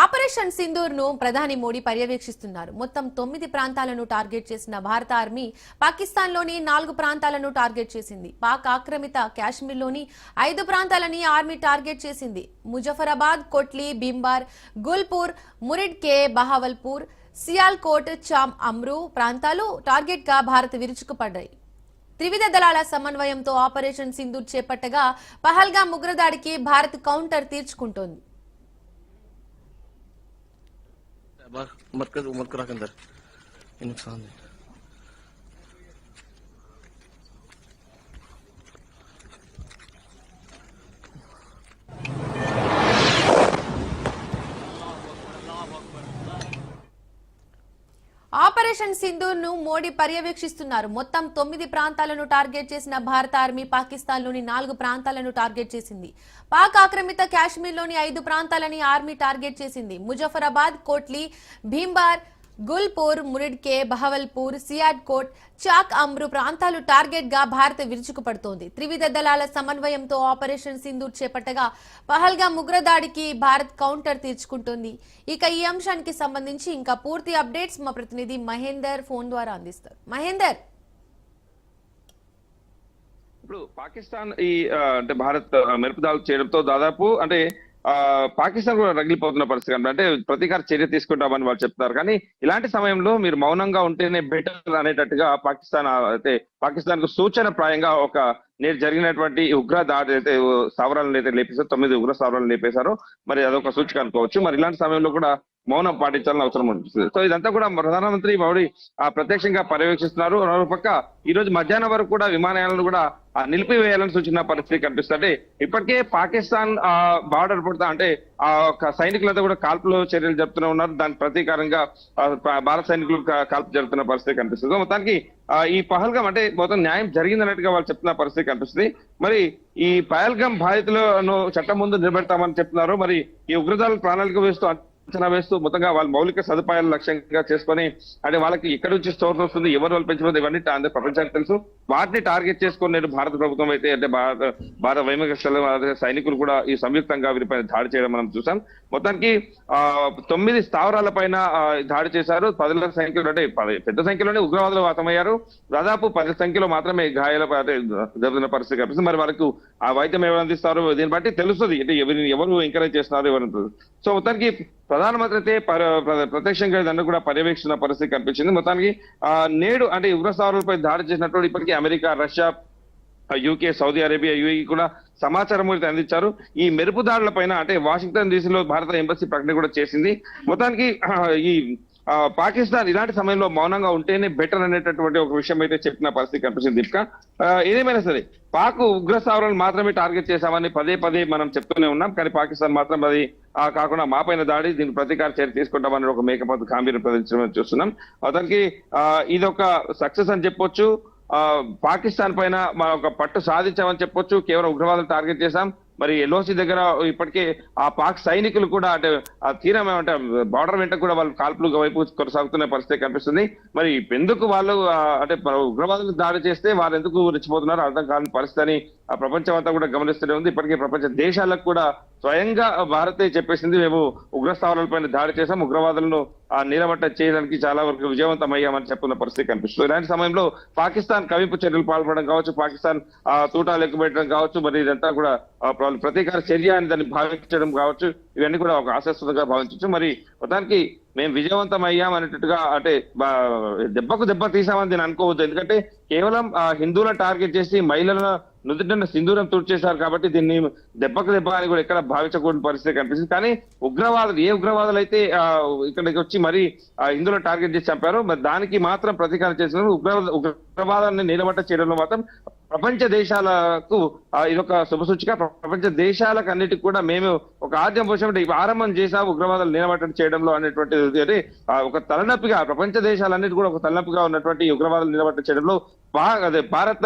Operation సింధూర్ను ప్రధాని మోడీ పర్యవేక్షిస్తున్నారు. మొత్తం తొమ్మిది ప్రాంతాలను టార్గెట్ చేసిన భారత ఆర్మీ పాకిస్తాన్లోని నాలుగు ప్రాంతాలను టార్గెట్ చేసింది. పాక్ ఆక్రమిత కాశ్మీర్లోని ఐదు ప్రాంతాలని ఆర్మీ టార్గెట్ చేసింది. ముజఫరాబాద్ కొట్లీ భీంబార్ గుల్పూర్ మురిడ్ కే బహావల్పూర్ సియాల్కోట్ చామ్ అమ్రూ ప్రాంతాలు టార్గెట్గా భారత్ విరుచుకుపడ్డాయి. త్రివిధ దళాల సమన్వయంతో ఆపరేషన్ సింధూర్ చేపట్టగా పహల్గా ఉగ్రదాడికి భారత్ కౌంటర్ తీర్చుకుంటోంది. मत कर मत के अंदर। ये नुकसान है। ఆపరేషన్ సింధూర్ను మోడీ పర్యవేక్షిస్తున్నారు. మొత్తం తొమ్మిది ప్రాంతాలను టార్గెట్ చేసిన భారత ఆర్మీ పాకిస్తాన్లోని నాలుగు ప్రాంతాలను టార్గెట్ చేసింది. పాక్ ఆక్రమిత కాశ్మీర్లోని ఐదు ప్రాంతాలని ఆర్మీ టార్గెట్ చేసింది. ముజఫరాబాద్ కోట్లీ భీంబార్ గుల్పూర్ మురిడ్కే బహవల్పూర్ సియాడ్కోట్ చాక్ అమ్రు ప్రాంతాలు టార్గెట్గా భారత్ విరుచుకుపడుతోంది. త్రివిధ దళాల సమన్వయంతో ఆపరేషన్ సింధూర్ చేపట్టగా పహల్గా ముగ్రదాడికి భారత్ కౌంటర్ తీర్చుకుంటోంది. ఇక ఈ అంశానికి సంబంధించి ఇంకా పూర్తి అప్డేట్స్ మా ప్రతినిధి మహేందర్ ఫోన్ ద్వారా అందిస్తారు. మహేందర్! ఇప్పుడు పాకిస్తాన్ ఈ అంటే భారత్ మెరుపుదాలు చేయడంతో దాదాపు అంటే పాకిస్తాన్ కూడా రగిలిపోతున్న పరిస్థితి అంటే ప్రతీకార చర్య తీసుకుంటామని వాళ్ళు చెప్తారు. కానీ ఇలాంటి సమయంలో మీరు మౌనంగా ఉంటేనే బెటర్ అనేటట్టుగా పాకిస్తాన్ అయితే పాకిస్తాన్కు సూచన ప్రాయంగా ఒక నేడు జరిగినటువంటి ఉగ్ర దాడి అయితే స్థావరాలను అయితే లేపేశారు తొమ్మిది ఉగ్ర స్థావరాలు లేపేశారు. మరి అదొక సూచిక అనుకోవచ్చు. మరి ఇలాంటి సమయంలో కూడా మౌనం పాటించాలని అవసరం ఉంటుంది. సో ఇదంతా కూడా ప్రధానమంత్రి మోడీ ఆ ప్రత్యక్షంగా పర్యవేక్షిస్తున్నారు. మరో పక్క ఈ రోజు మధ్యాహ్నం వరకు కూడా విమానయాలను కూడా నిలిపివేయాలని సూచన పరిస్థితి కనిపిస్తుంది. ఇప్పటికే పాకిస్తాన్ ఆ బార్డర్ పడతా అంటే ఆ ఒక సైనికులంతా కూడా కాల్పులు చర్యలు జరుపుతూనే ఉన్నారు. దాని ప్రతీకారంగా భారత సైనికులు కాల్పు జరుపుతున్న పరిస్థితి కనిపిస్తుంది. మొత్తానికి ఈ పహల్గం అంటే మొత్తం న్యాయం జరిగిందన్నట్టుగా వాళ్ళు చెప్తున్న పరిస్థితి కనిపిస్తుంది. మరి ఈ పహల్గం బాధితులను చట్టం ముందు నిలబెడతామని చెప్తున్నారు. మరి ఈ ఉగ్రదాల ప్రాణాళిక వేస్తూ అంచనా వేస్తూ మొత్తంగా వాళ్ళ మౌలిక సదుపాయాలు లక్ష్యంగా చేసుకొని అంటే వాళ్ళకి ఎక్కడి నుంచి స్టోర్స్ వస్తుంది ఎవరు వాళ్ళు పెంచుతుంది ఇవన్నీ ప్రపంచానికి తెలుసు. వాటిని టార్గెట్ చేసుకొని నేను భారత ప్రభుత్వం అయితే అంటే భారత భారత వైమానిక సైనికులు కూడా ఈ సంయుక్తంగా వీరిపై దాడి చేయడం మనం చూసాం. మొత్తానికి ఆ తొమ్మిది స్థావరాల పైన దాడి చేశారు. పదుల సంఖ్యలో అంటే పెద్ద సంఖ్యలోనే ఉగ్రవాదులు వాతమయ్యారు. దాదాపు పది సంఖ్యలో మాత్రమే గాయాల జరుగుతున్న పరిస్థితి కనిపిస్తుంది. మరి వాళ్ళకు ఆ వైద్యం ఎవరు అందిస్తారు దీన్ని బట్టి తెలుస్తుంది. అంటే ఎవరు ఎంకరేజ్ చేస్తున్నారు ఎవరు సో మొత్తానికి ప్రధానమంత్రి అయితే ప్రత్యక్షంగా దాన్ని కూడా పర్యవేక్షణ పరిస్థితి కనిపించింది. మొత్తానికి ఆ నేడు అంటే ఉగ్రస్థావరాలపై దాడి చేసినటువంటి ఇప్పటికీ America Russia UK Saudi Arabia UAE కూడా సమాచారం అయితే అందించారు. ఈ మెరుపు దాడుల పైన అంటే వాషింగ్టన్ డీసీలో భారత ఎంబసీ ప్రకటన కూడా చేసింది. మొత్తానికి ఈ పాకిస్తాన్ ఇలాంటి సమయంలో మౌనంగా ఉంటేనే బెటర్ అనేటటువంటి ఒక విషయం అయితే చెప్పిన పరిస్థితి కనిపిస్తుంది దీపిక. ఏదేమైనా సరే పాక్ ఉగ్ర స్థావరాలు మాత్రమే టార్గెట్ చేశామని పదే పదే మనం చెప్తూనే ఉన్నాం కానీ పాకిస్తాన్ మాత్రం అది కాకుండా మా పైన దాడి దీని ప్రతీకార చర్య తీసుకుంటామని ఒక మేకపోతు గాంభీర్యం ప్రదర్శించడం చూస్తున్నాం. అతనికి ఇది ఒక సక్సెస్ అని చెప్పొచ్చు. ఆ, పాకిస్తాన్ పైన మన ఒక పట్టు సాధించామని చెప్పొచ్చు. కేవలం ఉగ్రవాదులు టార్గెట్ చేశాం. మరి ఎల్ఓసి దగ్గర ఇప్పటికే ఆ పాక్ సైనికులు కూడా అంటే ఆ తీరం ఏమంటే బార్డర్ వెంట కూడా వాళ్ళు కాల్పులు వైపు కొనసాగుతున్న పరిస్థితి కనిపిస్తుంది. మరి ఎందుకు వాళ్ళు అంటే ఉగ్రవాదులు దాడి చేస్తే వాళ్ళు ఎందుకు రెచ్చిపోతున్నారు? అర్థం కాని పరిస్థితి అని ఆ ప్రపంచం అంతా కూడా గమనిస్తూనే ఉంది. ఇప్పటికే ప్రపంచ దేశాలకు కూడా స్వయంగా భారతే చెప్పేసింది మేము ఉగ్ర పైన దాడి చేశాం ఉగ్రవాదులను ఆ నీలమట్ట చేయడానికి చాలా వరకు విజయవంతం అయ్యామని చెప్పుకున్న పరిస్థితి కనిపిస్తుంది. ఇలాంటి సమయంలో పాకిస్తాన్ కవింపు చర్యలు పాల్పడడం కావచ్చు పాకిస్తాన్ ఆ తూటాలు ఎక్కుబెట్టడం కావచ్చు మరి ఇదంతా కూడా ప్రతీకార చర్య అని దాన్ని భావించడం కావచ్చు ఇవన్నీ కూడా ఒక ఆశాస్పదంగా భావించవచ్చు. మరి మొత్తానికి మేము విజయవంతం అయ్యాం అనేటట్టుగా అంటే బా- దెబ్బకు దెబ్బ తీసామని నేను అనుకోవద్దు. ఎందుకంటే కేవలం ఆ, హిందువులను టార్గెట్ చేసి మహిళలను నుదుటిన సింధూరం తుడిచేశారు కాబట్టి దీన్ని దెబ్బకు దెబ్బ అని కూడా ఎక్కడ భావించకూడని పరిస్థితి కనిపిస్తుంది. కానీ ఉగ్రవాదులు ఏ ఉగ్రవాదులు అయితే ఇక్కడికి వచ్చి మరి ఆ, టార్గెట్ చేసి చంపారో మరి దానికి మాత్రం ప్రతీకారం చేసిన ఉగ్రవాద ఉగ్రవాదాన్ని నిలబట్ట చేయడంలో మాత్రం ప్రపంచ దేశాలకు ఇదొక శుభసూచిక ప్రపంచ దేశాలకు అన్నిటికి కూడా మేము ఒక ఆద్యం పోషం ఆరంభం చేసాము ఉగ్రవాదాలు నిలబట్టడం చేయడంలో అనేటువంటి ఒక తలనొప్పిగా ప్రపంచ దేశాలన్నిటి కూడా ఒక తలనొప్పిగా ఉన్నటువంటి ఉగ్రవాదాలు నిలబట్టడం చేయడంలో అదే భారత్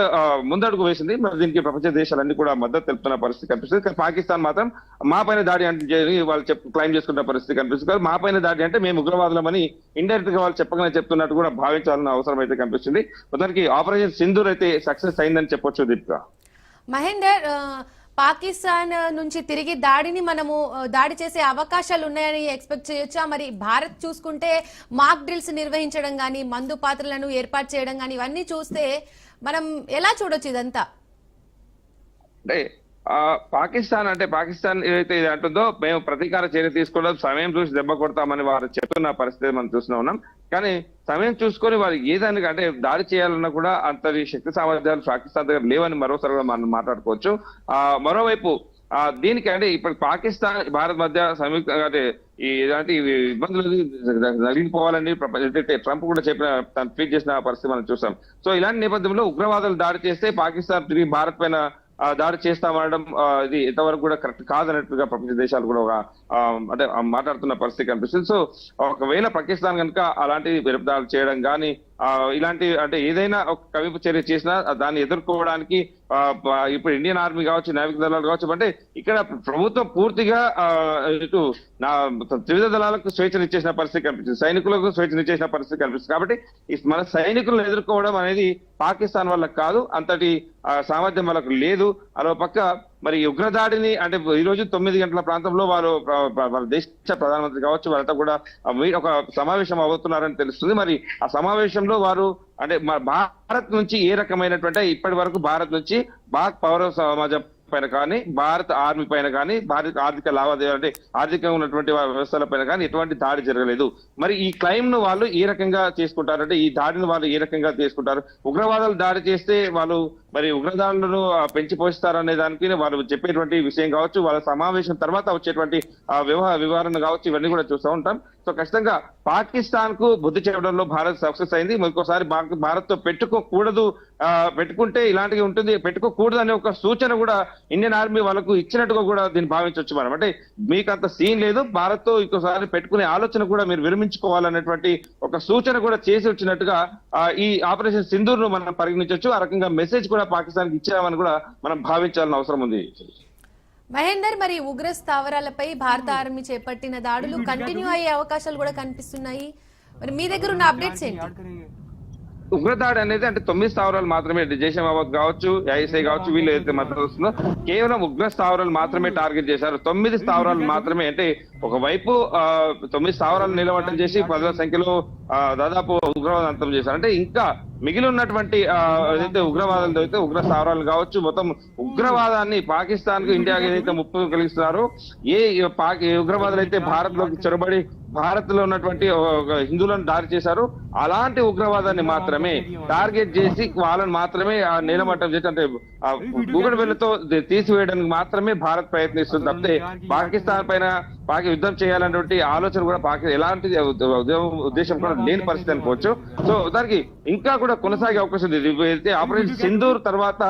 ముందడుగు వేసింది. మరి దీనికి ప్రపంచ దేశాలన్నీ కూడా మద్దతు తెలుపుతున్న పరిస్థితి కనిపిస్తుంది. కానీ పాకిస్తాన్ మాత్రం మా పైన దాడి అంటే వాళ్ళు చెప్ క్లైమ్ చేసుకున్న పరిస్థితి కనిపిస్తుంది. కానీ మా పైన దాడి అంటే మేము ఉగ్రవాదులమని ఇండైరెక్ట్గా వాళ్ళు చెప్పగానే చెప్తున్నట్టు కూడా భావించాలన్న అవసరం అయితే కనిపిస్తుంది. మొత్తానికి ఆపరేషన్ సింధూర్ అయితే సక్సెస్ అయిందని చెప్పొచ్చు దీపిక. మహేందర్ పాకిస్తాన్ నుంచి తిరిగి దాడిని మనము దాడి చేసే అవకాశాలు ఉన్నాయని ఎక్స్పెక్ట్ చేయొచ్చా? మరి భారత్ చూసుకుంటే మాక్ డ్రిల్స్ నిర్వహించడం కానీ మందు పాత్రలను ఏర్పాటు చేయడం కానీ ఇవన్నీ చూస్తే మనం ఎలా చూడొచ్చు ఇదంతా? పాకిస్తాన్ అంటే పాకిస్తాన్ ఏదైతే ఇది అంటుందో మేము ప్రతీకార చర్య తీసుకోవడం సమయం చూసి దెబ్బ కొడతామని వారు చెప్తున్న పరిస్థితి మనం చూస్తూనే ఉన్నాం. కానీ సమయం చూసుకొని వారు ఏదానికి అంటే దాడి చేయాలన్నా కూడా అంతటి శక్తి సామర్థ్యాలు పాకిస్తాన్ దగ్గర లేవని మరోసారి కూడా మనం మాట్లాడుకోవచ్చు. ఆ మరోవైపు ఆ దీనికి అంటే ఇప్పుడు పాకిస్తాన్ భారత్ మధ్య సంయుక్త అంటే ఈ ఇలాంటి ఇబ్బందులు జరిగిపోవాలని ట్రంప్ కూడా చెప్పిన తను ట్వీట్ చేసిన పరిస్థితి మనం చూసాం సో ఇలాంటి నేపథ్యంలో ఉగ్రవాదులు దాడి చేస్తే పాకిస్తాన్ తిరిగి భారత్ పైన దాడి చేస్తామనడం ఇది ఎంతవరకు కూడా కరెక్ట్ కాదన్నట్టుగా ప్రపంచ దేశాలు కూడా ఒక అంటే మాట్లాడుతున్న పరిస్థితి కనిపిస్తుంది. సో ఒకవేళ పాకిస్తాన్ కనుక అలాంటి విరుద్ధాలు చేయడం కానీ ఇలాంటి అంటే ఏదైనా ఒక కవింపు చర్య చేసినా దాన్ని ఎదుర్కోవడానికి ఇప్పుడు ఇండియన్ ఆర్మీ కావచ్చు నావిక దళాలు కావచ్చు అంటే ఇక్కడ ప్రభుత్వం పూర్తిగా ఆ, ఇటు నా త్రివిధ దళాలకు స్వేచ్ఛనిచ్చేసిన పరిస్థితి కనిపిస్తుంది. సైనికులకు స్వేచ్ఛనిచ్చేసిన పరిస్థితి కనిపిస్తుంది. కాబట్టి మన సైనికులను ఎదుర్కోవడం అనేది పాకిస్తాన్ వల్ల కాదు అంతటి ఆ, సామర్థ్యం వాళ్ళకు లేదు. అదో పక్క మరి ఉగ్రదాడిని అంటే ఈ రోజు తొమ్మిది గంటల ప్రాంతంలో వారు వాళ్ళ దేశ ప్రధానమంత్రి కావచ్చు వాళ్ళంతా కూడా ఒక సమావేశం అవుతున్నారని తెలుస్తుంది. మరి ఆ సమావేశంలో వారు అంటే భారత్ నుంచి ఏ రకమైనటువంటి ఇప్పటి వరకు భారత్ నుంచి భారత్ పౌర సమాజం పైన కానీ భారత ఆర్మీ పైన కానీ భారత ఆర్థిక లావాదేవీలు అంటే ఆర్థికంగా ఉన్నటువంటి వ్యవస్థల పైన కానీ ఎటువంటి దాడి జరగలేదు. మరి ఈ క్లైమ్ను వాళ్ళు ఏ రకంగా చేసుకుంటారంటే ఈ దాడిని వాళ్ళు ఏ రకంగా చేసుకుంటారు? ఉగ్రవాదాలు దాడి చేస్తే వాళ్ళు మరి ఉగ్రదాడులను పెంచి పోషిస్తారనే దానికి వాళ్ళు చెప్పేటువంటి విషయం కావచ్చు వాళ్ళ సమావేశం తర్వాత వచ్చేటువంటి వ్యవహార వివరణ కావచ్చు ఇవన్నీ కూడా చూస్తూ ఉంటాం. సో ఖచ్చితంగా పాకిస్తాన్కు బుద్ధి చెప్పడంలో భారత్ సక్సెస్ అయింది. ఇంకోసారి భారత్తో పెట్టుకోకూడదు ఆ, పెట్టుకుంటే ఇలాంటివి ఉంటుంది. పెట్టుకోకూడదు అనే ఒక సూచన కూడా ఇండియన్ ఆర్మీ వాళ్ళకు ఇచ్చినట్టుగా కూడా దీన్ని భావించవచ్చు మనం. అంటే మీకు అంత సీన్ లేదు. భారత్తో ఇంకోసారి పెట్టుకునే ఆలోచన కూడా మీరు విరమించుకోవాలనేటువంటి ఒక సూచన కూడా చేసి వచ్చినట్టుగా ఈ ఆపరేషన్ సింధూర్ను మనం పరిగణించవచ్చు. ఆ రకంగా మెసేజ్ కూడా పాకిస్తాన్కి ఇచ్చామని కూడా మనం భావించాల్సిన అవసరం ఉంది. మహేందర్ మరి ఉగ్ర స్థావరాలపై భారత ఆర్మీ చేపట్టిన దాడులు కంటిన్యూ అయ్యే అవకాశాలు కూడా కనిపిస్తున్నాయి. మరి మీ దగ్గర ఉన్న అప్డేట్స్ ఏంటి? ఉగ్రదాడి అనేది అంటే తొమ్మిది స్థావరాలు మాత్రమే జైషమాబాద్ కావచ్చు ఐఎస్ఐ కావచ్చు వీళ్ళు ఏదైతే మద్దతు వస్తుందో కేవలం ఉగ్ర స్థావరాలు మాత్రమే టార్గెట్ చేశారు. తొమ్మిది స్థావరాలు మాత్రమే అంటే ఒకవైపు ఆ, తొమ్మిది స్థావరాలు నిలబడడం చేసి పదుల సంఖ్యలో ఆ, దాదాపు ఉగ్రవాదం అంతం చేశారు. అంటే ఇంకా మిగిలి ఉన్నటువంటి ఆ, ఏదైతే ఉగ్రవాదాలు అయితే ఉగ్ర స్థావరాలు కావచ్చు మొత్తం ఉగ్రవాదాన్ని పాకిస్తాన్కు ఇండియాకి ఏదైతే ముప్పు కలిగిస్తున్నారో ఏ ఉగ్రవాదులు అయితే భారత్లోకి చొరబడి భారత్లో ఉన్నటువంటి ఒక హిందువులను దారి చేశారు అలాంటి ఉగ్రవాదాన్ని మాత్రమే టార్గెట్ చేసి వాళ్ళని మాత్రమే ఆ నీలమట్టం చేసి అంటే భూగడ గూగుడు తీసివేయడానికి మాత్రమే భారత్ ప్రయత్నిస్తుంది తప్పితే పాకిస్తాన్ పైన పాకి యుద్ధం చేయాలనేటువంటి ఆలోచన కూడా పాకి ఎలాంటి ఉద్దేశం కూడా లేని పరిస్థితి అనుకోవచ్చు. సో దానికి ఇంకా కూడా కొనసాగే అవకాశం ఉంది. అయితే ఆపరేషన్ సింధూర్ తర్వాత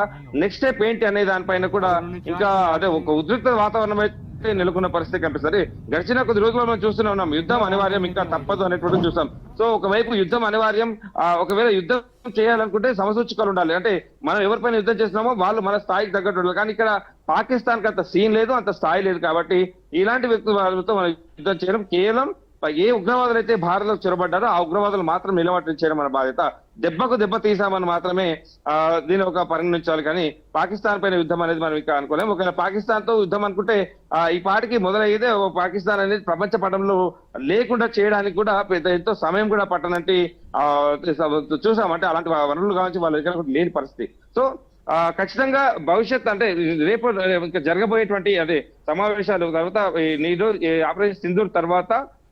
నెక్స్ట్ స్టెప్ ఏంటి అనే దానిపైన కూడా ఇంకా అదే ఒక ఉద్రిక్త వాతావరణం అయితే నెలకొన్న పరిస్థితి కనిపిస్తుంది. గడిచిన కొద్ది రోజుల్లో మనం చూస్తూనే ఉన్నాం. యుద్ధం అనివార్యం ఇంకా తప్పదు అనేటువంటి చూస్తాం. సో ఒకవైపు యుద్ధం అనివార్యం ఒకవేళ యుద్ధం చేయాలనుకుంటే సమసూచికలు ఉండాలి. అంటే మనం ఎవరిపైన యుద్ధం చేస్తున్నామో వాళ్ళు మన స్థాయికి తగ్గట్టు ఉండాలి. కానీ ఇక్కడ పాకిస్తాన్కి అంత సీన్ లేదు అంత స్థాయి లేదు కాబట్టి ఇలాంటి వ్యక్తుల వాళ్ళతో మనం యుద్ధం చేయడం కేవలం ఏ ఉగ్రవాదులు అయితే భారత్లో చొరబడ్డారో ఆ ఉగ్రవాదులు మాత్రం నిలబట్టి చేయడం మన బాధ్యత. దెబ్బకు దెబ్బ తీసామని మాత్రమే ఆ, ఒక పరిగణించాలి. కానీ పాకిస్తాన్ పైన యుద్ధం అనేది మనం ఇంకా అనుకోలేం. ఒకవేళ పాకిస్తాన్తో యుద్ధం అనుకుంటే ఆ, ఈ పాటికి మొదలయ్యేదే ఓ పాకిస్తాన్ అనేది ప్రపంచ పటంలో లేకుండా చేయడానికి కూడా పెద్ద ఎంతో సమయం కూడా పట్టనంటే ఆ, చూసామంటే అలాంటి వనరులు కావచ్చు వాళ్ళ దగ్గర లేని పరిస్థితి. సో ఆ, ఖచ్చితంగా భవిష్యత్ అంటే రేపు ఇంకా జరగబోయేటువంటి అదే సమావేశాలు తర్వాత ఈ నీరు ఈ ఆపరేషన్ సింధూర్ తర్వాత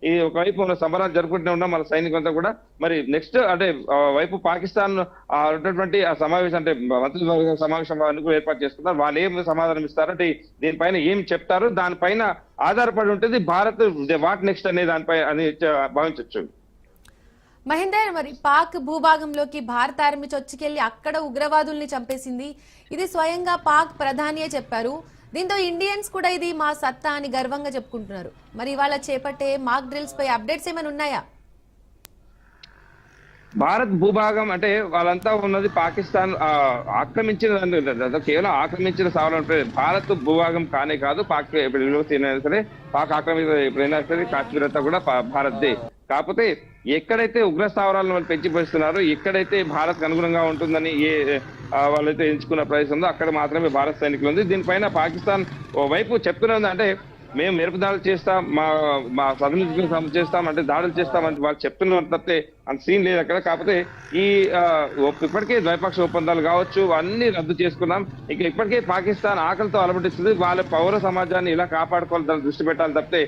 ఈ ఒకవైపు మన సంబరాలు జరుపుకుంటూ ఉన్నాం మన సైనికులంతా కూడా. మరి నెక్స్ట్ అంటే వైపు పాకిస్తాన్ ఉన్నటువంటి ఆ సమావేశం అంటే మంత్రివర్గ సమావేశం ఏర్పాటు చేసుకున్నారు. వాళ్ళు ఏం సమాధానం ఇస్తారంటే దీనిపైన ఏం చెప్తారు దానిపైన ఆధారపడి ఉంటుంది. భారత్ వాట్ నెక్స్ట్ అనే దానిపై అని భావించవచ్చు మహేందర్ మరి పాక్ భూభాగంలోకి భారత ఆర్మీ చొచ్చుకెళ్ళి అక్కడ ఉగ్రవాదుల్ని చంపేసింది. ఇది స్వయంగా పాక్ ప్రధానియే చెప్పారు. దీంతో ఇండియన్స్ కూడా ఇది మా సత్తా అని గర్వంగా చెప్పుకుంటున్నారు. మరి ఇవాళ చేపట్టే మాక్ డ్రిల్స్ పై అప్డేట్స్ ఏమైనా ఉన్నాయా? భారత్ భూభాగం అంటే వాళ్ళంతా ఉన్నది పాకిస్తాన్ ఆక్రమించిన కేవలం ఆక్రమించిన సవాలు ఉంటుంది భారత్ భూభాగం కానే కాదు పాక్ ఇప్పుడు సరే పాక్ ఆక్రమించిన ఎప్పుడైనా సరే కాశ్మీర్ అంతా కూడా భారత్దే. కాకపోతే ఎక్కడైతే ఉగ్ర స్థావరాలను వాళ్ళు పెంచి ఎక్కడైతే భారత్ అనుగుణంగా ఉంటుందని ఏ వాళ్ళైతే ఎంచుకున్న ప్రదేశం ఉందో అక్కడ మాత్రమే భారత సైనికులు ఉంది. దీనిపైన పాకిస్తాన్ ఓ వైపు చెప్తున్నది అంటే మేము మెరుపు దాడులు చేస్తాం మా మా సదనం చేస్తాం అంటే దాడులు చేస్తాం అంటే వాళ్ళు చెప్తున్నారు తప్పితే అంత సీన్ లేదు అక్కడ. కాకపోతే ఈ ఇప్పటికే ద్వైపాక్ష ఒప్పందాలు కావచ్చు అన్ని రద్దు చేసుకున్నాం. ఇక ఇప్పటికే పాకిస్తాన్ ఆకలితో అలమటిస్తుంది. వాళ్ళ పౌర సమాజాన్ని ఇలా కాపాడుకోవాలి దాని దృష్టి పెట్టాలి తప్పితే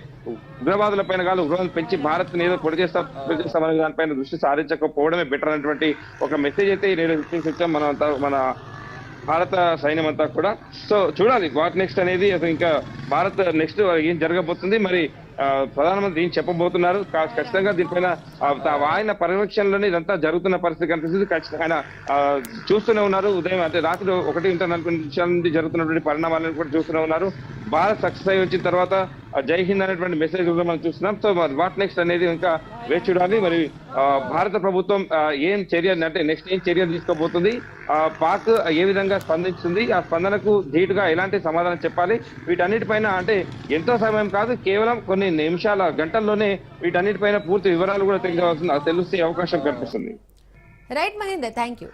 ఉగ్రవాదుల పైన కాదు ఉగ్రవాదులు పెంచి భారత్ ఏదో పొడి చేస్తాం చేస్తామనే దానిపైన దృష్టి సారించకపోవడమే బెటర్ అనేటువంటి ఒక మెసేజ్ అయితే ఈ నేను ఇచ్చాం మనం అంతా మన భారత సైన్యం అంతా కూడా. సో చూడాలి వాట్ నెక్స్ట్ అనేది ఇంకా భారత్ నెక్స్ట్ ఏం జరగబోతుంది? మరి ప్రధానమంత్రి ఏం చెప్పబోతున్నారు? కా- ఖచ్చితంగా దీనిపైన ఆయన పర్యవేక్షణలోనే ఇదంతా జరుగుతున్న పరిస్థితి కనిపిస్తుంది. ఖచ్చితంగా ఆయన చూస్తూనే ఉన్నారు. ఉదయం అంటే రాత్రి ఒకటి ఇంటర్ నలభై నిమిషాల నుండి జరుగుతున్నటువంటి పరిణామాలను కూడా చూస్తూనే ఉన్నారు. భారత్ సక్సెస్ అయి వచ్చిన తర్వాత జై హింద్ అనేటువంటి మెసేజ్ కూడా మనం చూస్తున్నాం. సో మరి వాట్ నెక్స్ట్ అనేది ఇంకా వేచి చూడాలి. మరి భారత ప్రభుత్వం ఏం చర్య అంటే నెక్స్ట్ ఏం చర్యలు తీసుకోబోతుంది? పాక్ ఏ విధంగా స్పందిస్తుంది? ఆ స్పందనకు ధీటుగా ఎలాంటి సమాధానం చెప్పాలి? వీటన్నిటిపైన అంటే ఎంతో సమయం కాదు కేవలం కొన్ని నిమిషాల గంటల్లోనే వీటన్నిటిపైన పూర్తి వివరాలు కూడా తెలియవలసిన తెలిసే అవకాశం కనిపిస్తుంది రైట్ మహేందర్ థ్యాంక్ యూ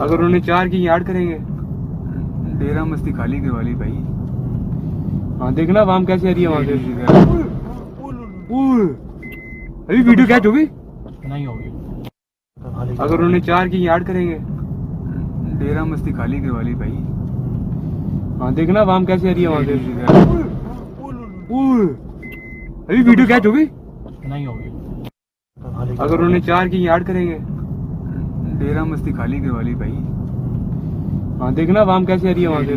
अगर उन्हें चार की याद करेंगे। डेरा मस्ती खाली करवा ली भाई। हाँ देखना वाम कैसे आ रही है वहाँ से अभी वीडियो कैच होगी? नहीं होगी। अगर उन्हें चार की याद करेंगे। डेरा मस्ती खाली करवा ली भाई। हाँ देखना वाम कैसे आ रही है वहाँ से अभी वीडियो कैच होगी नहीं होगी। अगर उन्हें चार की याद करेंगे। डेरा मस्ती खाली करवा ली भाई। हाँ देखना वाम कैसे आ रही है वहाँ से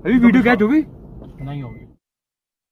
अभी वीडियो कैच होगी नहीं होगी।